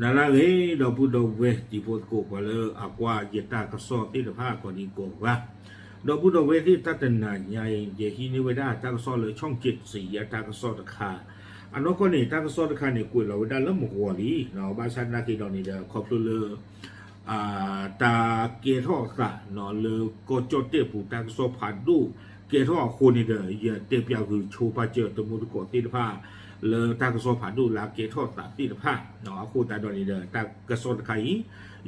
นาลาเอดอพุดอเวจิโพโกกว่าเลออากวาเยตากสอติละภาก่อนีโกว่าดอพุดอเวที่ตัตนาญาเยฮีนิเวดาตากสอเลยช่องจิตสียตากสอตะคาอันนก็นี่ตากสอตะคานี่กุยเราได้แล้วหมกวลีเนาะบาชานาคีดอนี่เดขอบเลออ่าตาเกทอกะเนาะเลอกอจอเตปูตากสอผาดูเกทอโคนี่เดเยเตปยาคือโชปาเจตมุตโกติละภา เล่าตากโซผ่านดูลาเกทផាឌូឡាគេថតតាទីតផាណោអគូតាដនីដតាក្រសួងខៃ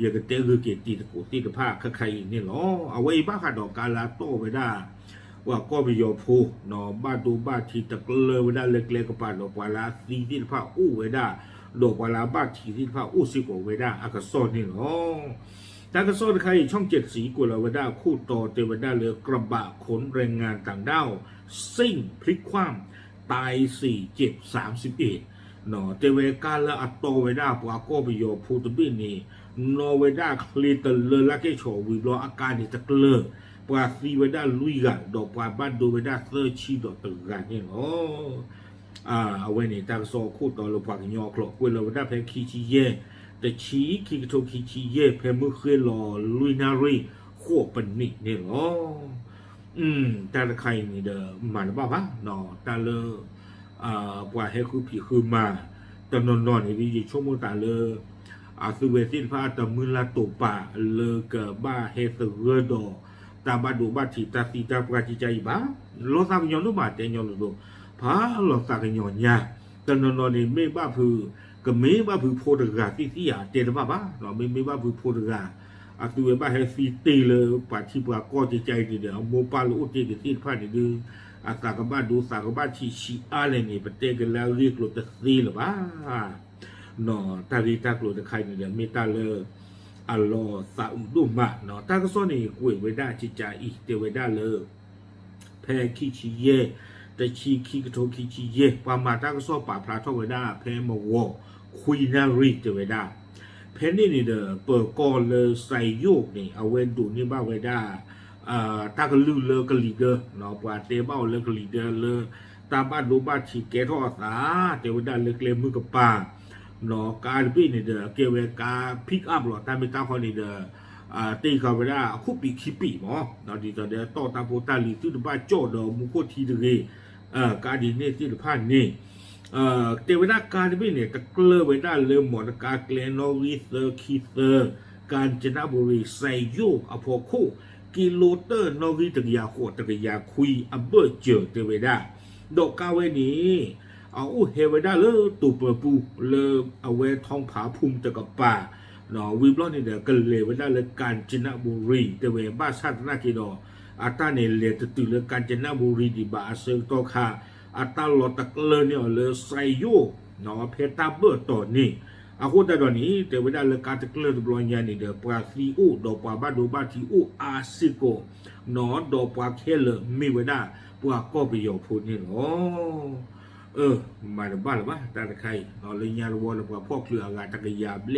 យកទៅគឺគេទីតគូទីតផាខខៃនេះឡោអវ័យបាខាដកាឡាតោเอาไว้บ้าค่ะดอกกาลาโต้ไปได้ว่าก็มีโยผู้หนอบ้านดูบ้านทีตะเกลือไปได้เล็กๆกับป่านดอกวาลาซีที่ผ้าอู้ไปได้ดอกวาลาบ้านทีที่ผ้าอู้ซิโกปได้อากโซนี่เนาะตากระโซนใครช่องเจ็ดสีกุหลาบไปได้คู่โตเตวด้เรือกระบะขนแรงงานต่างด้าวซิ่งพลิกคว่ำ ตายสี่เจ็บสามสิบเอ็ดเนาะเทวกาละอัตโตเวดาปวาโกบิโยพูตบินีโนเวดาคลีตเลลักเกโชวิโลอาการนี่ตะเกลอปวาซีเวดาลุยกันดอกปวาบ้านดูเวดาเซอร์ชีดอกตึกกันเนี่ยเนาะอ่าเอาไว้นี่ตากระโซคู่ต่อลงปากยอคลอกเวลาเวดาเพลคีชีเย่ แต่ชีคิกโทคิชีเย่เพมุเคลอลุยนารีขั้วปนิเนี่ยหรออืมแต่ละใครนี่เด้อมันบ้าปะเนาะแต่ละอ่าปว่าให้คือผีคือมาแต่นอนนอนนี่ดีชั่วโมงแต่ละอ 嗯，但是看你的满的爸爸，喏，但是啊，不还苦皮苦嘛，但那那你的全部但是啊，是为新发的木拉土巴，那个巴黑是热的，但巴多巴其他其他不其他一巴，老三样都巴点样都，怕老三个样呀，但那那你没巴皮，个没巴皮破的个，是是呀，点的爸爸，那没没巴皮破的个。a tu ba he si te le pa chi pa ko te chai de de mo pa lo te de tin pa de de a sa ka ba do sa ka ba chi chi a le ni pa te ke la ri ko te si le ba no ta ri ta ko de khai ni de me ta le a lo sa u do ma no ta ko so ni ku we da chi cha i te we da le pe ki chi ye te chi ki ko to ki chi ye pa ma ta ko so pa pra tho we da pe mo wo คุยนารีเจเวดา เพนนี่นี่เดอเปิดกอเลยใส่โยกนี่เอาเวนดูนี่บ้าเวดาอ่าตากลือเลกลีเดอร์เนาะปวาเตบ้าเลกลีเดอร์เลยตาบ้านดูบ้านชีแกทอสาเทวดาเลกเลมือกับป่าเนาะการพี่นี่เดอเกเวกาพิกอัพหรอตามไปตามคนนี่เดออ่าตีเขาเวดาคุปีคิปีหมอเนาะดีต่อเดอต่อตาโปตาลีที่บ้านโจดอมุโคทีเดเรเอ่อการดีเนี่ยที่บ้านนี่ เอ่อเทวดาการบิเนี่ยตะเกลอไว้ได้เลยหมดกาเกลนอวิเซอร์คีเซอร์การจนบุรีไซโยกอพอคูกิโลเตอร์นอวิตกยาโคตกยาคุยอเบอร์เจอเทวดาดอกกาเวนี้เอาเฮเวดาเลตูเปปูเลเอาไว้ทองผาภูมิตะกับป่าเนาะวิบลอนี่เด้อก็เลยไว้ได้เลยการจนบุรีเทวบ้าชาตินากิดออาตาเนี่เลยตะตุเลการจนบุรีดีบาเซอร์โตคา อัตลอตะเลเนี่ยเลยไซโยเนาะเพตาเบอร์ตัวนี้အခုတတော်နီတေဝဒလကတကလဒဘလညာနီဒပရာစီအိုဒေါ်ပွားဘဒိုဘာတီအိုအာစီကိုနော်ဒေါ်ပွားခဲလမိဝဒပွားကောပီယောဖိုနီလောเออมาดบ้าหรือว่าตาตะไคเนาะเลยญาลวอลပွားพ่อเคลืออากาตะกยาเบล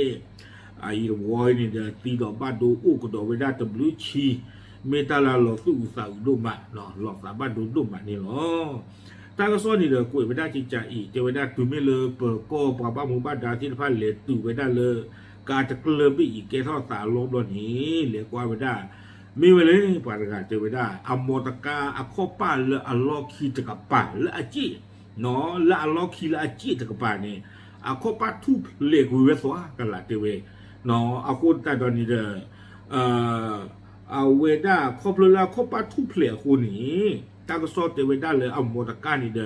อายีวอยนี่เดตีดอกบ้าดูอุกดอเวดาตบลูชีเมตาลาลอสุอุสาอุดมะเนาะหลอกสาบ้าดูดุมะนี่เนาะ ตากซ้อนนี่เลยกุยไม่ได้จิจ่าอีเจวิได้ตุไม่เลยเปิดก็ปะบ้าหมู่บ้านดาที่พันเหลยตุไม่ได้เลยการจะเกลือไปอีกเกทอสาลบดนี้เหลือกว่าไม่ได้มีไว้เลยปานกาเจวิได้อมตกาอคป้าเลอัลลอคีตะกับป้าเลอจิเนาะเลอัลลอคีเลอจิตะกับป้านี่อคป้าทุบเลกุเวสวากันละเจเวเนาะอโคตาตอนนี้เด้อเอ่อเอาเวด้าครอปลาคอป้าทุบเพลคูนี้ากสอเตเวดาเลยอมตกานี่ ตากโซเวด้าเลยอมดกานีเด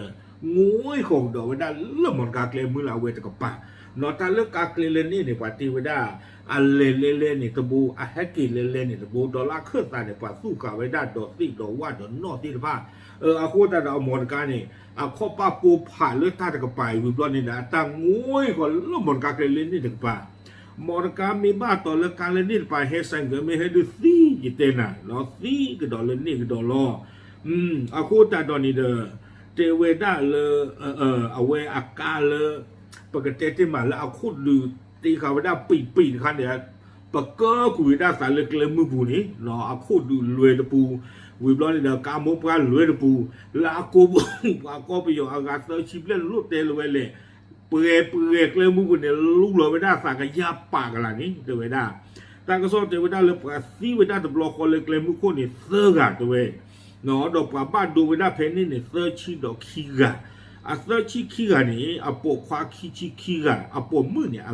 งวยของดอกเวด้าเลมอนกาเกลมือลาเวตกปานอตาเลกาเกลนี่ในี่ปาติเวด้าอัลเลเลเลนี่ตบูอะแฮกิเลเลนี่ตบูดอลลาร์ขึ้นตาเนี่ยปาสู้กาเวด้าดอติดอว่าดอนอติตพาเอออะโคตาดอมอนกานี่อะข้อปาปูผ่านเลือดตาตะกไปวิบลอนี่นะตางวยของเลมอนกาเกลนี่ตกปามอร์กามีบ้าต่อเลกาเลนี่ไปเฮสังเกไม่ให้ดูซีจิเตนะเนาซีก็ดอลเลนี่ก็ดอลลอ อืมอาคูตาตอนนี้เดอเจเวดาเลเออเออเอาเวอากาเลปกติที่มาแล้วอาคูดูตีเขาไม่ได้ปีปีคันเดียปกเกอร์กูวิด้สารเล็กเลมือปูนี้เนาะอาคูดูรวยตะปูวิบลอนเดอกามบกันรวยตะปูแล้วอาโกบอาโกไปอยู่อากาศเตอร์ชิบเล่นลูกเตลเลยเลยเปื่อยเปื่อยเลยมือปูเนี่ยลูกเราไม่ได้สารกยาปากอะไรนี้เจเวดาแต่ก็ส่วนเจเวดาเลยปกติเวดาตะบล็อกคนเล็กเลมือคนนี้ยเสือกอะตัวเอว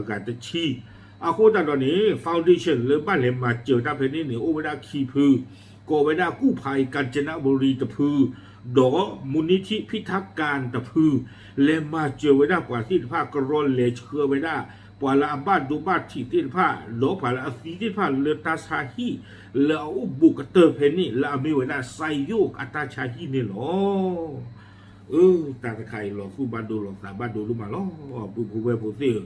กาศจะชีอาโคตรตอนนี้ฟาวเดชั่นเลยบ้านเลยมาเจอตาเพนนี่เนี่ยโอเวด้าขี้พือโกเวดากู้ภัยกาญจนบุรีตะพือดอมูลนิธิพิทักษ์การตะพือ และมาเจอเวดากว่าที่ภาคกรอนเลเชื่อเวดาปวาละบ้านดู บ้านที่ที่ผ้าโลผาละอสีที่ผ้าเลตาชาฮีเลออุบุกเตอร์เพนี่และมีเวดาไซโยกอัตาชาฮีนี่หรอเออตาตะไครหลอกคู่บ้านดูหลอกสาบ้านดูรู้มาหรอปูปูเวปูเสีย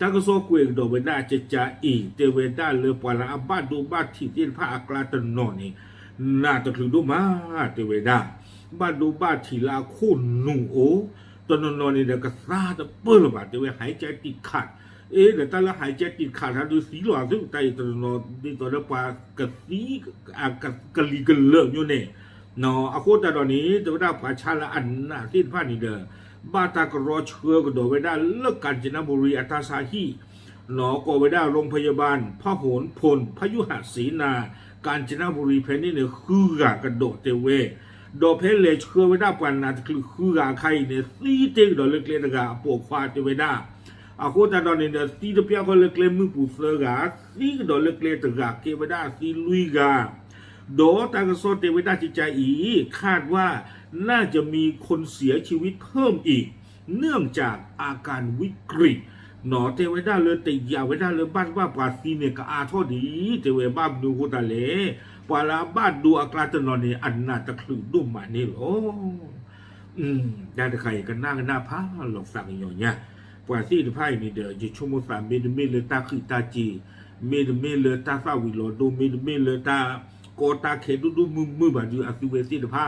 ta ก็ so kwe do we da che cha i te we da le pa la ba do ba thi tin pha akla ta no ni na ta khu do ma te we da ba do ba thi la khu nu o to no no ni da ka sa ta pu lo ba te we hai cha ti khat เอ๊ะแต่ตอนละหายใจติดขาดดูสีหล่อซึ่งใจตอนนอดีตอนละปากะสีอากะกะลีกะเลิกอยู่เนี่ยเนาะอาโคตตอนนี้แต่ว่าปาชาละอันน่ะที่ผ่านนี่เด้อบ้าตากรอเชื่อก็โดดไปได้เลิกการจนบุรีอัตาสาฮีหนอก็ไปได้โรงพยาบาลพระโหนพลพยุหศรีนา การจนบุรีเพนนี่เนี่ยคือกระโดดเตเวโดเพนเลยเชื่อไว้ได้ปานนาคือคือกาใครเนี่ยซีเต็งดอกเล็กๆกะปวกควาเตเวได้ อาโคตาดอนเนี่ยซีตะเปียก็เล็กๆมือปูเสือกะซีก็ดอกเล็กๆตะกะเกวดาซีลุยกาโดตากโซเตวิดาจิตใจอีคาดว่าน่าจะมีคนเสียชีวิตเพิ่มอีก เนื่องจากอาการวิกฤต หนอเทวดาเลยติยาเวดาเลยบ้านว่าปาซีเนี่ยก็อาทอดีเทวบ้านดูโคตาเลปาลาบ้านดูอากาศนอนเนี่ยอันน่าตะคลึงดุมมานี่หรออืมได้ใครกันหน้ากันหน้าพาหลอกสั่งอย่างเงี้ย ပွာစီတဖိုင်နေတယ်ဂျီချုံမဖာမေဒမေလတာခိတာจีမေဒမေလတာဖာဝီလောဒိုမေဒမေလတာကောတာခေဒူဒူမူမူဘာဒီအသူဝေစီတဖာ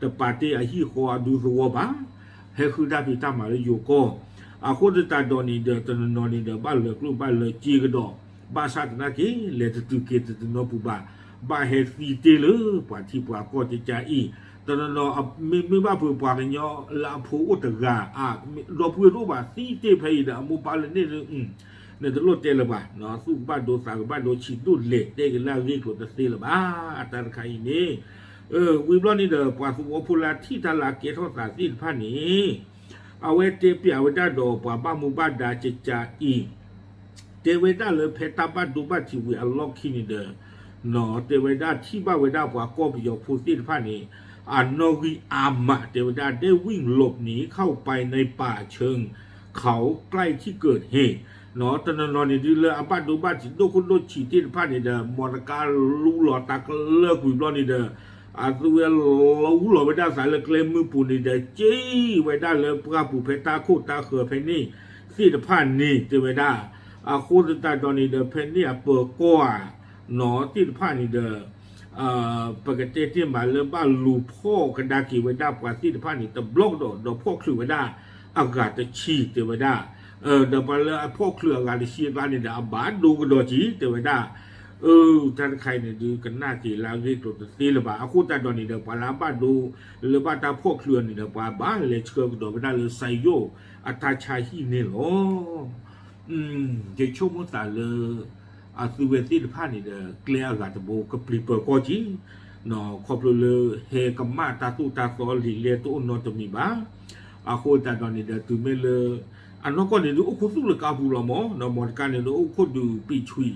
တပါတီအဟီခေါ်ဒူဇဝဘာဟေခုဒါပီတာမာလေယိုကောအခုတတာဒေါ်နီဒတနော်နီဒဘလကလူဘလជីကဒေါဘာသာတနာကီလေတူကေတနောပူဘာဘာဟေစီတေလပွာတီပွာကောတီချာအီ tu ke tu no pu ba ba he si te le pa ti pa ko ti cha i ตอนนอไม่ไม่ว่าผู้ปากเนาะลาผู้อุตกาอ่ะรอผู้รู้ว่าสีเตเพยดามูปาเลนี่อืมเนี่ยตลอดเจละบ่าเนาะสู้บ้านโดสาบ้านโดชิดุเล็กได้กันแล้วเรียกตัวสีละบ่าตาใครนี่เออวิบลอนี่เด้อปาสุโอพุลาที่ตลาเกทอสาสิพันนี้เอาไว้เตเปียเอาได้ดอกปาบ้ามูบ้านดาจิจาอีเตเวดาเลยเพตาบ้านดูบ้า นที่วิอัลล็อกคินี่เด้อวีอามะเทวดาได้วิ่งหลบหนีเข้าไปในป่าเชิง เขาใกล้ที่เกิดเหตุเนาะตอนนอนนี่ดีเลยอาบ้านดูบ้านสิโดคุณโดฉีที่ผ่านนี่เดอมอรการลูหลอตากเลิกวิบลอนี่เดออาตัวเราหลอไว้ด้สายเลยเคลมมือปูนี่เด้อจี้ไว้ด้เลยปลาปูเพตาโคตาเขือเพนี่สี่ตะผ่านนี่เทวดาอาโคตตาตอนนี้เดอเพนี่เปิดก้าเนาะที่ผ่านนี่เดอ ปกติที่มาเริ่มบ้านลูพ่อกระดากีไว้ได้ปกติที่ผ่านนี่แต่บล็อกดอกดอกพ่อคลือไว้ได้อากาศจะชีเตไว้ได้เออเดี๋ยวไปเลยพ่อคลืออากาศจะชีบ้านนี่เดี๋ยวบานดูกระดอจีเตไว้ได้เออท่านใครเนี่ยดูกันหน้าจีแล้วที่ตัวตีละบ้าคู่ตาดอนนี่เดี๋ยวไปแล้วบ้านดูหรือบ้านตาพ่อคลือนี่เดี๋ยวไปบ้านเลยเชื่อกระดอไว้ได้เลยไซโยอัตาชาฮีเนี่ยหรออืมจะชมตาเลย အသူဝဲတိတဖာနေတယ်ကလျာကတဘောကပလီပကောကြီးနော်ခေါပလလဟေကမတာတူတာစောလီလေတူနော်တမီပါအခုတတော်နေတဲ့သူမဲလအနောကနေလူအခုစုလကဘူးလမောနော်မော်ကနေလူအခုဒူပိချွီ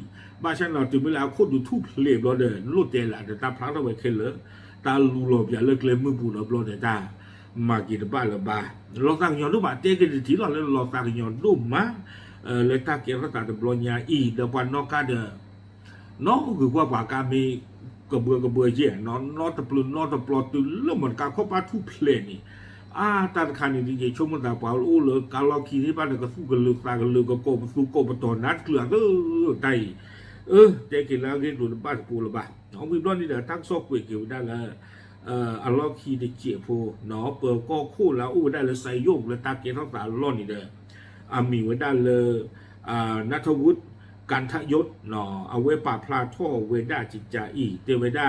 ဘာရှန်နော်သူမဲလအခုဒူထုဖလေဘလတဲ့လွတ်တယ်လာတာဖလားတော့ပဲခဲလတာလူလောပြလကလေမှုဘူးလောဘလတဲ့တာမာဂီတပါလဘာလောကညောတို့ပါတဲကတိလောလောကညောတို့မှာ uh, letak kira kata blonya i depan no kada no gu gua ba ka mi ke bua ke bua je no no te plun no te plot tu le mon ka ko pa tu ple ni a ta ka ni di je chomo da pa u le ka lo ki ni ba ne ka su ke lu sa ke lu ko ko su ko pa to nat klu ga dai เออแต่กินแล้วเรียกดูบ้านกูละบ้าน้องวิบลอนนี่เดี๋ยวทั้งซอกเวกิวได้ละเอ่ออัลลอฮ์คีได้เจียโพเนาะเปิดก็คู่แล้วอู้ได้เลยใส่โยกเลยตาเกทั้งสารล่อนนี่เด้อ อหมิวดาเลอนัทวุฒิกันทยศหนออเวปาพลาโอเวดาจิจาอีเตเวดา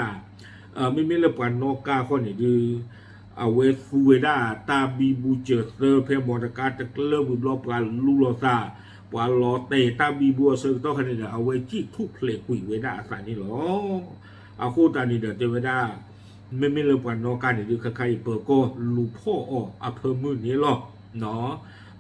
เอไม่ไม่เลปกันนกาคนนี่ดือเอเวฟูเวดาตาบีบูเจอเซอร์เพมอตกาตะเลิบุลอปกันลูโลซาปาลอเตตาบีบัวเซอร์ต้องขนาดเอาเวจิทุกเพลกุยเวดาสานี่หรอเอาคูตานี่เดเตเวดาไม่ไม่เลปกันนกาเนี่ยดือใครเร์โกลูพ่อออกอำเภอมือนี้หรอเนาะ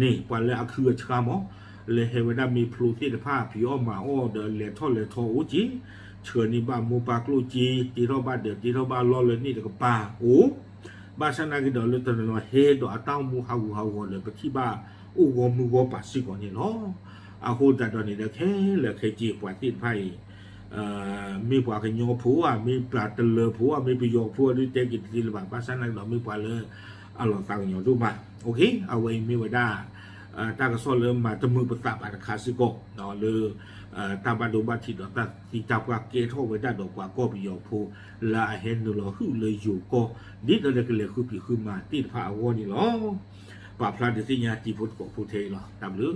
นี่ปันเลยอคือชามอเลเฮวดามีพลูที่ผ้าผิวมาอ้อเดินเลทอเลทออุจีเชิญนี่บ้ามูปากลูจีตีรอบาเดือดตีรอบาล้อเลยนี่เด็กป่าโอ้บ้าชนะก็เดินเลยตอนนั้นเฮดอาตั้งมูฮาวฮาวเลยไปที่บ้าอู้วมูอวปัสสิก่อนเนี่ยเนาะอาคุคแต่ตอนนี้เด็กเฮเหลือแค่จีกว่าติดไพ่มีกวกาขยโยผัวมีปลาตะเลอผัวมีประโยคผัวด้วยเจกิตดีหรือเปล่าบ้าชนะเราไม่กว่าเลย အလောတောင်ညောတို့မှာโอเคအဝေမေဝဒာအာတာကဆောလမှာတမှုပတပါခါစီကောနော်လေအာတဘဒိုဘတိတော့တတိတပွားကေထောဝဒတော့ပွားကောပီယောဖိုးလာဟဲနလိုဟုလေယူကောဒီတော့လည်းကလေးခုပြီခုမှာတိဖာဝေါ်နီလောပါဖလာဒစီညာတီဖို့ကိုဖူသေးလောတမ်လူ